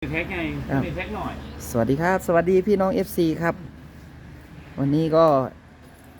แท็กไงครับมีแท็กหน่อย สวัสดีครับ สวัสดีพี่น้อง FC ครับ วันนี้ก็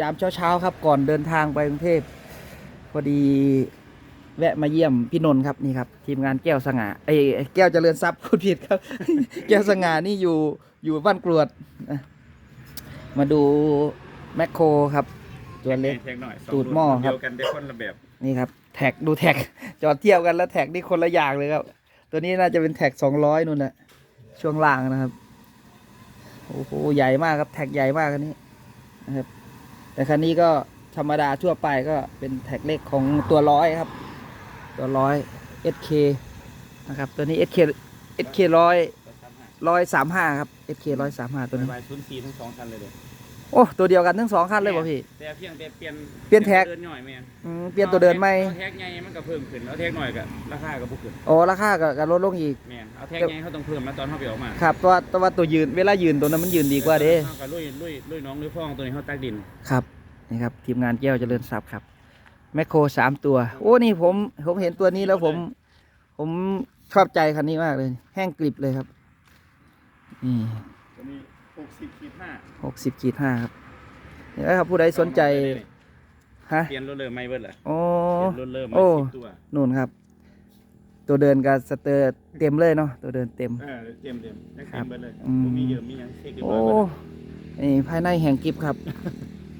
ยามเช้าๆครับ ก่อนเดินทางไปกรุงเทพพอดีแวะมาเยี่ยมพี่นนท์ครับนี่ครับ ทีมงานแก้วสง่าเอ้ยแก้วเจริญทรัพย์พูดผิดครับ แก้วสง่านี่อยู่อยู่บ้านกรวดนะมาดูแมคโครครับตัวเล็กแท็กหน่อยสงตูดหม้อครับเดียวกันได้คนละแบบนี่ครับ แท็กดูแท็กจอดเทียบกันแล้วแท็กนี่คนละอย่างเลยครับ ตัวนี้น่าจะเป็นแท็กสองร้อยนู่นนะช่วงล่างนะครับโอ้โหใหญ่มากครับแท็กใหญ่มากคันนี้นะครับ แต่คันนี้ก็ธรรมดาทั่วไปก็เป็นแท็กเล็กของตัวร้อยครับ ตัวร้อย SK นะครับ ตัวนี้ SK SK ร้อยร้อยสามห้าครับ SK ร้อยสามห้าตัวนี้บายศูนย์สี่ทั้งสองคันเลยเลย โอ้ตัวเดียวกันทั้งสองคันเลยป่ะพี่ แต่เพียงแต่เปลี่ยนเปลี่ยนแท็ก เดินหน่อยแม่นอืมเปลี่ยนตัวเดินไหมเอาแท็กใหญ่มันก็เพิ่มขึ้นเอาแท็กหน่อยก็ราคาก็บ่ขึ้นโอ้ราคาก็ก็ลดลงอีก แม่นเอาแท็กใหญ่เขาต้องเพิ่มแล้วตอนเขาไปออกมาครับตัวตัวตัวยืนเวลายืนตัวนั้นมันยืนดีกว่าเด้เขาก็ลุยลุยลุยน้องลุยพ่องตัวนี้เขาตักดินครับนี่ครับทีมงานแก้วเจริญทรัพย์ครับ แมคโครสามตัว โอ้นี่ผมผมเห็นตัวนี้แล้วผม ผมชอบใจคันนี้มากเลย แห้งกริบเลยครับนี่ ตัวนี้ หกสิบขีดห้าหกสิบขีดห้าครับนี่นะครับผู้ใดสนใจฮะเปลี่ยนรถเลยไม่เบิดเหรอโอ้เปลี่ยนรถเลยไม่โอ้สิบตัวนู่นครับ ตัวเดินกับสเตอร์เต็มเลยเนาะตัวเดินเต็มเออเตรียมเตรียมได้ครัเต็บมไปเลยอืมผมมีเยอะมีหยังเช็คเรียบร้โอ้อยหมดแล้วนี่ภายในแห่งกิฟครับ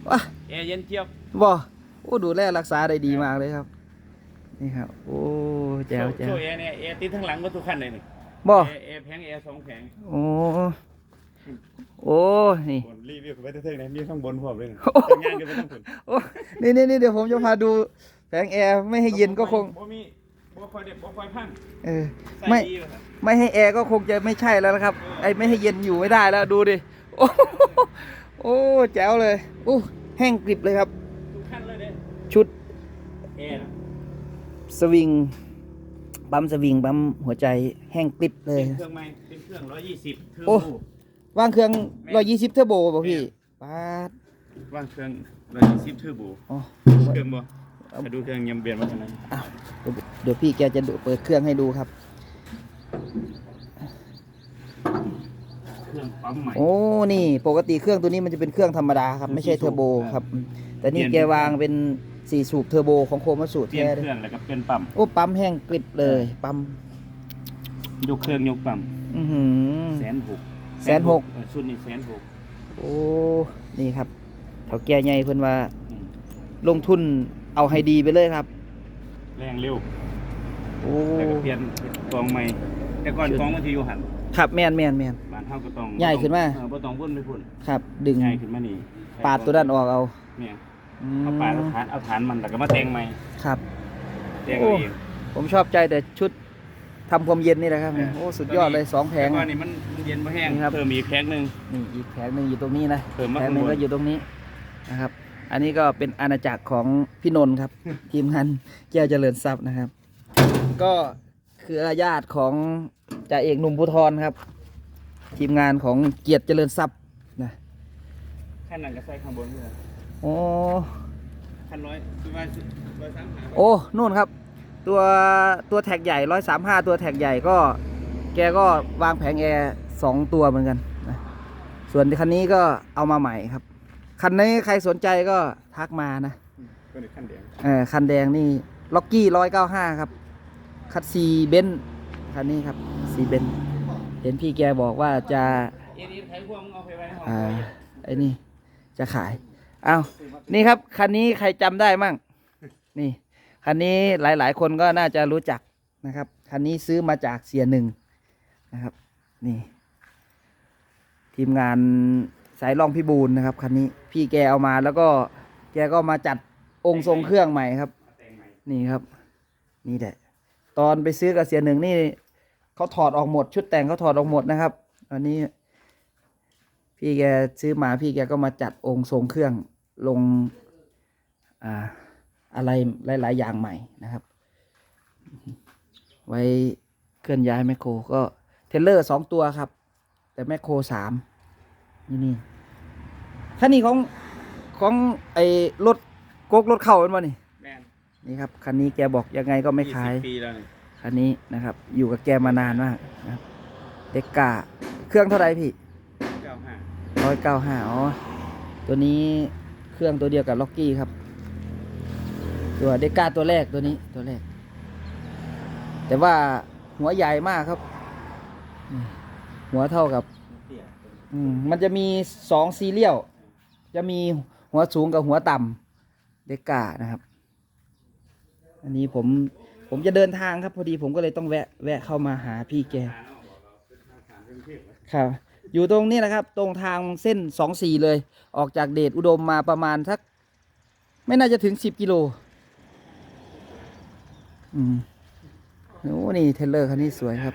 ว้าแอร์เย็นเจี๊ยบบ่โอ้ดูแลรักษาได้ดีมากเลยครับ นี่ครับ โอ้แจ๋วแจ๋โชวว์แอร์เนี่ยแอร์ติดทั้งหลังรถทุกคันเลยนี่บ่แอร์แอร์แผงแอร์สองแผงโอ้ โอ้นี่บนรีวิวไปเท่ๆนะมีข้างบนพร้อมเลยนะโอ้ทำงานกันไปทั้งคนโอ้นี่นี่นี่เดี๋ยวผมจะพาดูแผงแอร์ไม่ให้เย็นก็คงบ่มีบ่ค่อยเด็ดบ่ค่อยพังเออใส่ไม่ดีเลยครับไม่ให้แอร์ก็คงจะไม่ใช่แล้วนะครับ ไอ้ไม่ให้เย็นอยู่ไม่ได้แล้วดูดิโอ้โหโอ้แจ๋วเลยโอ้แห้งกริบเลยครับทุกคันเลยเด้ชุดแอร์น่ะสวิงปั๊มสวิงปั๊มหัวใจแห้งกริบเลยเป็นเครื่องใหม่เป็นเครื่อง120เทอร์โอ้โบ วางเครื่อง120เทอร์โบป่ะพี่ปาด ว่างเครื่อง120เทอร์โบอ๋อ เครื่องบ่ถ้าดูเครื่องยังเปลี่ยนมาเท่านั้นอ้าวเดี๋ยวเดี๋ยวพี่แกจะดูเปิดเครื่องให้ดูครับ เครื่องปั๊มใหม่ โอ้ นี่ปกติเครื่องตัวนี้มันจะเป็นเครื่องธรรมดาครับ ไม่ใช่เทอร์โบครับ แต่นี่เปลี่แกยน วางเป็นสี่สูบเทอร์โบของโคมาสูตรเปลี่ยนแท้เคเลยรื่องแล้วก็เปลี่ยนปั๊มโอ้ปั๊มแห้งกริบเลย ปั๊มยกเครื่องยกปั๊มอือหือแสนหก แสนหก เออชุดนี้แสนหกโอ้นี่ครับเถาแก่ใหญ่เพิ่นว่า อืมลงทุนเอาให้ดีไปเลยครับ แรงเร็วโอ้แล้วก็เปลี่ยนกองใหม่ แต่ก่อนชุดกองมันจะอยู่หันครับแมนแมนแมน บ้านเฮาก็ต้องใหญ่ขึ้นมา เออบ่ต้องวนไปพุ่นครับ ดึง ใหญ่ขึ้นมานี่ปาดตัวด้านออกเอาเนี่ยอืเอาปาดเอามฐานเอาฐานมันแล้วก็มาแต่งใหม่ครับ แต่งเอาเองผมชอบใจแต่ชุด ทำความเย็นนี่แหละครับเออโอ้สุดยอดเลยสองแผงแต่ก่อนนี่มันมันเย็นบ่แห้งนี่ครับ เพิ่มอีกแผงหนึงนี่อีกแผงหนึ่งอยู่ตรงนี้นะเพิ่มมาแผงหนึ่งข้างบน ก็อยู่ตรงนี้นะครับ อันนี้ก็เป็นอาณาจักรของพี่นนท์ครับ ทีมงานแก้วเจริญทรัพย์นะครับ ก็คือญาติของจ่าเอกหนุ่มภูทรครับ ทีมงานของเกียรติเจริญทรัพย์นะขั้นนั้นก็ใส่ข้างบนเลยโอ้ ขั้นร้อยคือว่าร้อยสามหาโอ้นู่นครับ ตัวตัวแท็กใหญ่ร้อยสามห้าตัวแท็กใหญ่ก็ แกก็วางแผงแอร์สองตัวเหมือนกันนะส่วนคันนี้ก็เอามาใหม่ครับ คันนี้ใครสนใจก็ทักมานะตัวนี้ขั้นแดงเออคันแดงนี่ล็อกกี้ร้อยเก้าห้าครับ คัดซีเบนคันนี้ครับซีเบนเห็นพี่แกบอกว่าจะเอ็นอีไถพวงมึงเอาไปไว้ในห้องอ่าไว้ไอ้นี่จะขายอ้าวนี่ครับ คันนี้ใครจำได้มั่งนี่ คันนี้หลาย ๆ คนก็น่าจะรู้จักนะครับ คันนี้ซื้อมาจากเสียหนึ่งนะครับ นี่ ทีมงานสายล่องพี่บูลนะครับ คันนี้พี่แกเอามาแล้วก็แกก็มาจัดองค์ทรงเครื่องใหม่ครับ นี่ครับ นี่แหละ ตอนไปซื้อกับเสียหนึ่งนี่เขาถอดออกหมด ชุดแต่งเขาถอดออกหมดนะครับ อันนี้ พี่แกซื้อมาพี่แกก็มาจัดองค์ทรงเครื่องลง อ่า อะไรหลาย ๆ อย่างใหม่นะครับ ไว้เคลื่อนย้ายแมคโครก็เทรลเลอร์สองตัวครับ แต่แมคโครสามนี่นี่คันนี้ของของไอ้รถโกกรถเข่าเป็นวะนี่แม่นนี่ครับคันนี้แกบอกยังไงก็ไม่ขาย 20ปีแล้วนี่คันนี้นะครับ อยู่กับแกมานานมากนะครับเด็กกาเครื่องเท่าไหรพี่เก้าห้า ร้อยเก้าห้าอ๋อตัวนี้เครื่องตัวเดียวกับล็อกกี้ครับ ตัวเด็กกาตัวแรกตัวนี้ตัวแรก แต่ว่าหัวใหญ่มากครับ หัวเท่ากับมันจะมีสองซีเรียลจะมีหัวสูงกับหัวต่ำเด็กกานะครับ อันนี้ผมผมจะเดินทางครับพอดีผมก็เลยต้องแวะแวะเข้ามาหาพี่แกครับ อยู่ตรงนี้นะครับ ตรงทางเส้นสองสี่เลย ออกจากเดชอุดมมาประมาณสัก ไม่น่าจะถึงสิบกิโล อืมโอ้นี่เทเลอร์คันนี้สวยครับ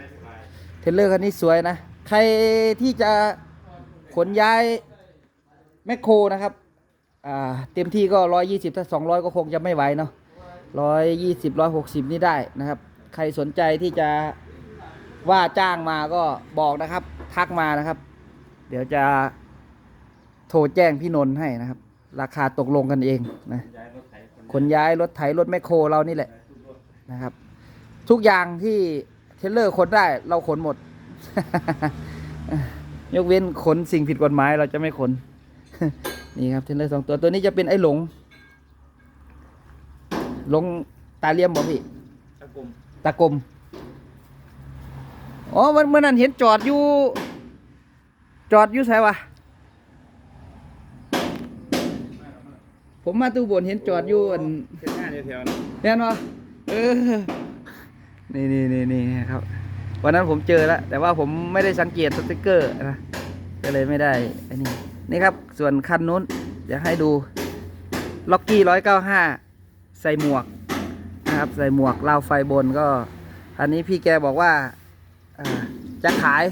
เทเลอร์คันนี้สวยนะ ใครที่จะขนย้ายแมคโครนะครับ อ่า เต็มที่ก็ร้อยยี่สิบถ้าสองร้อยก็คงจะไม่ไหวเนาะร้อยยี่สิบร้อยหกสิบนี่ได้นะครับ ใครสนใจที่จะว่าจ้างมาก็บอกนะครับ ทักมานะครับ เดี๋ยวจะโทรแจ้งพี่นนท์ให้นะครับ ราคาตกลงกันเองนะขนย้ายรถไถรถแมคโครเรานี่แหละ นะครับ ทุกอย่างที่เทรลเลอร์ขนได้ เราขนหมด ยกเว้นขนสิ่งผิดกฎหมายเราจะไม่ขน นี่ครับเทรลเลอร์สองตัวตัวนี้จะเป็นไอ้หลง หลงตาเลี่ยมบ่พี่ตะกลมตากลมอ๋อมันเมื่อนั้นเห็นจอดอยู่ จอดอยู่ไสวะผมมาตู้บนเห็นจอดอยู่อันเส้นหน้าแถวๆนั้นแน่นวะ เออนี่นี่นี่นี่ครับ วันนั้นผมเจอแล้วแต่ว่าผมไม่ได้สังเกตสติกเกอร์นะก็เลยไม่ได้ไอ้นี่นี่ครับ ส่วนคันนู้นเดี๋ยวให้ดูล็อกกี้ร้อยเก้าห้าใส่หมวกนะครับใส่หมวกราวไฟบนก็ อันนี้พี่แกบอกว่าจะขาย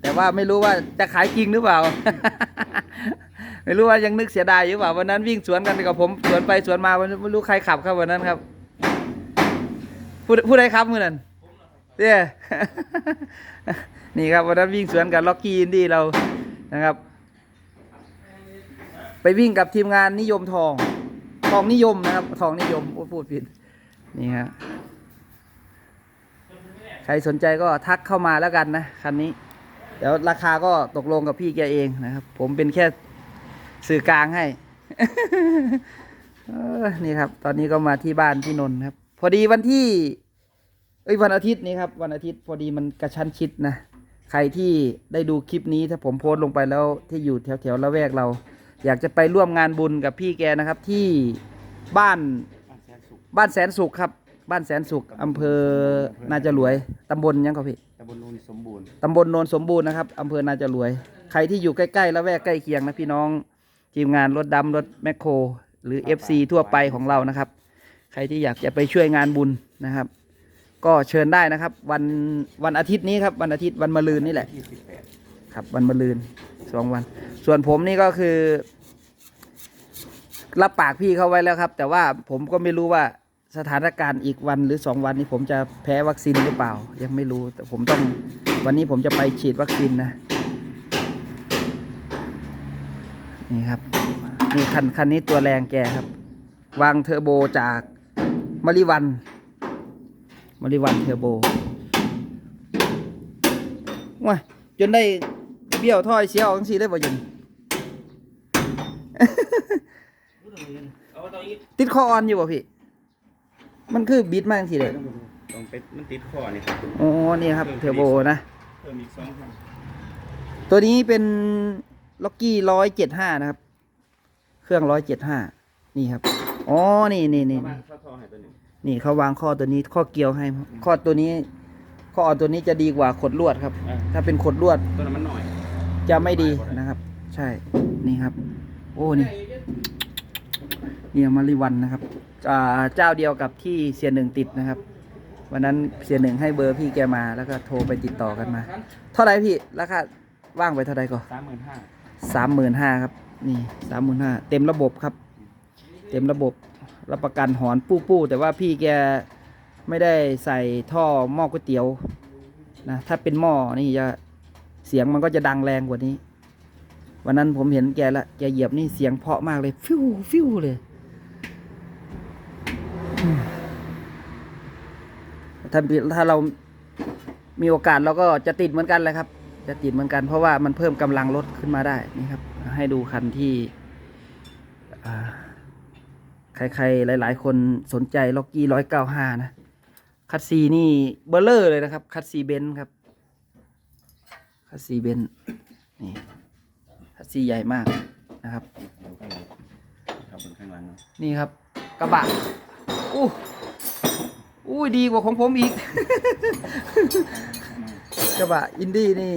แต่ว่าไม่รู้ว่าจะขายจริงหรือเปล่า ไม่รู้ว่ายังนึกเสียดายอยู่เปล่าวันนั้นวิ่งสวนกันกับผมสวนไปสวนมาไม่รู้ใครขับครับวันนั้นครับ ผู้ผู้ใดครับมือนั้นเนี่ยนี่ครับวันนั้นวิ่งสวนกับล็อกกี้อินดี้เรานะครับ ไปวิ่งกับทีมงานนิยมทอง ทองนิยมนะครับ ทองนิยมพูดผิดนี่ฮะใครสนใจก็ทักเข้ามาแล้วกันนะคันนี้ เดี๋ยวราคาก็ตกลงกับพี่แกเองนะครับ ผมเป็นแค่สื่อกลางให้นี่ครับ ตอนนี้ก็มาที่บ้านพี่นนท์ครับ พอดีวันที่ เอ้ยวันอาทิตย์นี้ครับ วันอาทิตย์พอดีมันกระชั้นชิดนะ ใครที่ได้ดูคลิปนี้ถ้าผมโพสต์ลงไปแล้วที่อยู่แถวแถวๆละแวกเรา อยากจะไปร่วมงานบุญกับพี่แกนะครับที่บ้านบ้านแสนสุขบ้านแสนสุขครับ บ้านแสนสุขอำเภอนาจะรวยตำบลยังครับพี่ตำบลนูนสมบูรณ์ตำบลโนนสมบูรณ์นะครับอำเภอนาจะรวย ใครที่อยู่ใกล้ๆละแวกใกล้เคียงนะพี่น้องทีมงานรถดำรถแมคโครหรือ FC ทั่วไปของเรานะครับใครที่อยากจะไปช่วยงานบุญนะครับ ก็เชิญได้นะครับ วันวันอาทิตย์นี้ครับวันอาทิตย์วันมะรืนนี่แหละที่สิบแปดครับ วันมะรืนสองวัน ส่วนผมนี่ก็คือ รับปากพี่เขาไว้แล้วครับ แต่ว่าผมก็ไม่รู้ว่าสถานการณ์อีกวันหรือสองวันนี้ผมจะแพ้วัคซีนหรือเปล่า ยังไม่รู้แต่ผมต้องวันนี้ผมจะไปฉีดวัคซีนนะนี่ครับนี่คันคันนี้ตัวแรงแกครับ วางเทอร์โบจาก มาริวันมาริวันเทอร์โบว้าจนได้เบี้ยวถ้อยเสียออกจังซี่ได้บ่จนเอาตรงนี้ติดคอออนอยู่ป่ะพี่ มันคือบิดมากทีเลยต้องไปมันติดข้อนี่ครับโอ้นี่ครับเทอร์โบนะเพิ่มอีกสองพันตัวนี้เป็นล็อกกี้ร้อยเจ็ดห้านะครับ เครื่องร้อยเจ็ดห้านี่ครับ อ๋อ นี่นี่นี่บ้านี่นเข้าท่อให้ตัวหนึ่งนี่เขาวางข้อตัวนี้ข้อเกี่ยวให้ ข้อตัวนี้ ข้อออนตัวนี้จะดีกว่าขดลวดครับ อะถ้าเป็นขดลวดตัวนั้นมันหน่อยจะไม่ดีนะครับ ใช่ นี่ครับ โอ้นี่เนี่ยมาริวันนะครับอ่าเจ้าเดียวกับที่เสียหนึ่งติดนะครับ วันนั้นเสียหนึ่งให้เบอร์พี่แกมาแล้วก็โทรไปติดต่อกันมา เท่าไหร่พี่ราคาว่างไปเท่าไหร่ก่อน สามหมื่นห้าสามหมื่นห้าครับ นี่สามหมื่นห้าเต็มระบบครับ เต็มระบบรับประกันหอนปู้ปู้แต่ว่าพี่แกไม่ได้ใส่ท่อหม้อก๋วยเตี๋ยวนะถ้าเป็นหม้อนี่จะเสียงมันก็จะดังแรงกว่านี้ วันนั้นผมเห็นแกละแกเหยียบนี่เสียงเพาะมากเลย ฟิวฟิวเลย ถ้าถ้าเรามีโอกาสเราก็จะติดเหมือนกันเลยครับ จะติดเหมือนกันเพราะว่ามันเพิ่มกำลังรถขึ้นมาได้นี่ครับ ให้ดูคันที่ ใครๆ หลาย ๆ คนสนใจล็อกกี้ร้อยเก้าห้านะ คัดซีนี่เบลเลอร์เลยนะครับ คัดซีเบนซ์ครับ คัดซีเบนซ์นี่ คัดซีใหญ่มากนะครับครับบนข้างหลังเนาะนี่ครับ กระบะอู้อู้ดีกว่าของผมอีก กระบะอินดี้นี่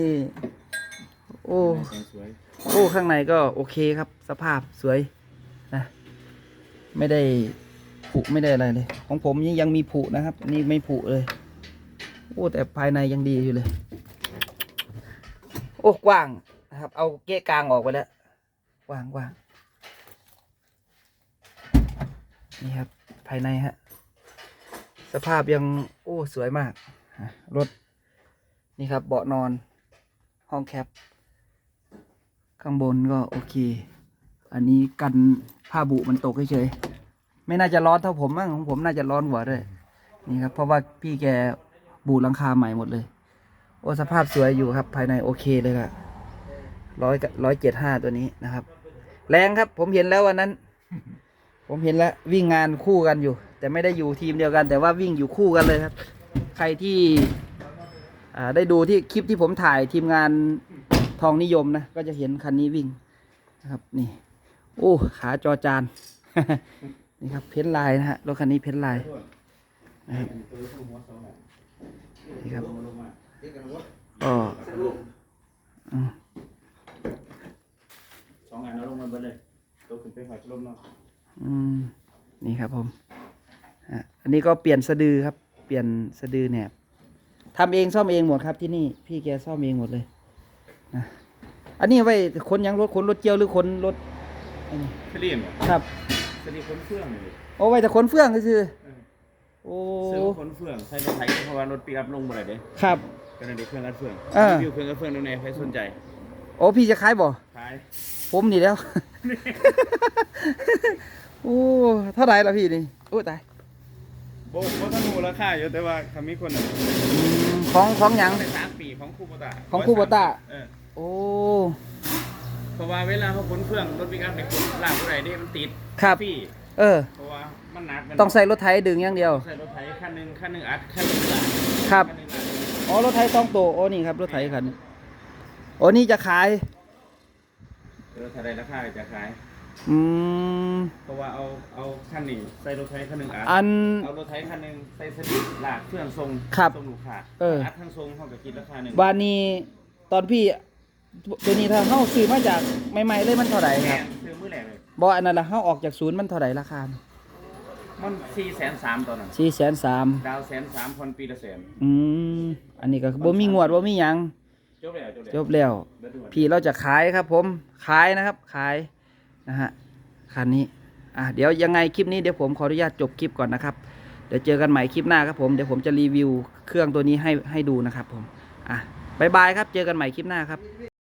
โอ้แสงสวยโอ้ ข้างในก็โอเคครับ สภาพสวยนะ ไม่ได้ผุไม่ได้อะไรเลย ของผมยังยังมีผุนะครับ นี่ไม่ผุเลย โอ้แต่ภายในยังดีอยู่เลย โอ้กว้างนะครับ เอาเก๊ะกลางออกไปแล้วกว้างกว้างนี่ครับ ภายในฮะ สภาพยังโอ้สวยมากรถนี่ครับเบาะนอนห้องแคปข้างบนก็โอเค อันนี้กันผ้าบุมันตกเฉยๆไม่น่าจะร้อนเท่าผมมั้งของผมน่าจะร้อนกว่าด้วยนี่ครับเพราะว่าพี่แกบูหลังคาใหม่หมดเลย โอ้สภาพสวยอยู่ครับ ภายในโอเคเลยครับร้อยร้อยเจ็ดห้าตัวนี้นะครับ แรงครับผมเห็นแล้ววันนั้น ผมเห็นแล้ววิ่งงานคู่กันอยู่ แต่ไม่ได้อยู่ทีมเดียวกัน แต่ว่าวิ่งอยู่คู่กันเลยครับ ใครที่ได้ดูที่คลิปที่ผมถ่ายทีมงานทองนิยมนะ ก็จะเห็นคันนี้วิ่งนะครับนี่ โอ้ขาจอจาน นี่ครับเพ้นท์ลายนะฮะรถคันนี้เพ้นท์ลายนะครับนี่ครับก็อืมสองอันเอาลงมาเบิดเลยตัวขึ้นไปหอยลมเนาะอืมนี่ครับผมอะอันนี้ก็เปลี่ยนสะดือครับ เปลี่ยนสะดือแหนบทำเองซ่อมเองหมดครับที่นี่พี่แกซ่อมเองหมดเลยนะอันนี้ไว้ขนหยังรถขนรถเจียวหรือขนรถ อันนี้สลีมเหรอครับสลีมขนเฟื่องเลยโอ้ไว้แต่ขนเฟื่องก็คือเออโอ้ซื้อขนเฟื่องใช้รถไถเพราะว่ารถปีอัพลงบ่ได้เด้ครับก็นั่นเด็กเครื่องอัดเฟื่องเออรีวิวเครื่องอัดเฟื่องดูในใครสนใจ โอ้พี่จะขายบ่ขายผมนี่แล้วโอ้เท่าไหร่ละพี่นี่โอ้ตายโบโบทันรู้ราคาอยู่แต่ว่าคำมีคนน่ะอืมของของหยังในสามปีของคูโบตาของคูโบต้าเออโอ้ เพราะว่าเวลาเขาขนเฟื่องรถปีอัพเนี่ยคนลากอะไรนี่มันติดครับฟรีเออ เพราะว่ามันหนักมันต้องใส่รถไถดึงอย่างเดียว ใส่รถไถคันหนึ่งคันหนึ่งอัดคันหนึ่งลากครับคันหนึ่งลากอ๋อรถไถต้องโตโอ้นี่ครับรถไถคันนี้โอ้นี่จะขายรถไถได้ราคาจะขาย อืมเพราะว่าเอาเอาคันนี้ใส่รถไถคันหนึ่งอัด อัน เอารถไถคันหนึ่งใส่สลิปลากเครื่องทรงครับทรงลูกค้าเออ อัดทั้งทรงเขาก็คิดราคาหนึ่งบานนี้ตอนพี่ ตัวนี้ถ้าเฮาซื้อมาจากใหม่ๆเลยมันเท่าไหร่คแม่รับซื้อมือแรกเลย บ่อันนั้นละเฮาออกจากศูนย์มันเท่าไหร่ราคามันสี่แสนสามตอนนั้นสี่แสนสามดาวแสนสามพันปีละแสนอืมอันนี้ก็บ่มีงวดบ่มีหยังจบแล้วจบแล้วจบแล้วเบิดด้วยพี่เราจะขายครับผมขายนะครับขายนะฮะคันนี้อะเดี๋ยวยังไงคลิปนี้เดี๋ยวผมขออนุญาตจบคลิปก่อนนะครับ เดี๋ยวเจอกันใหม่คลิปหน้าครับผมเดี๋ยวผมจะรีวิวเครื่องตัวนี้ให้ให้ดูนะครับผมอะบายบายครับเจอกันใหม่คลิปหน้าครับ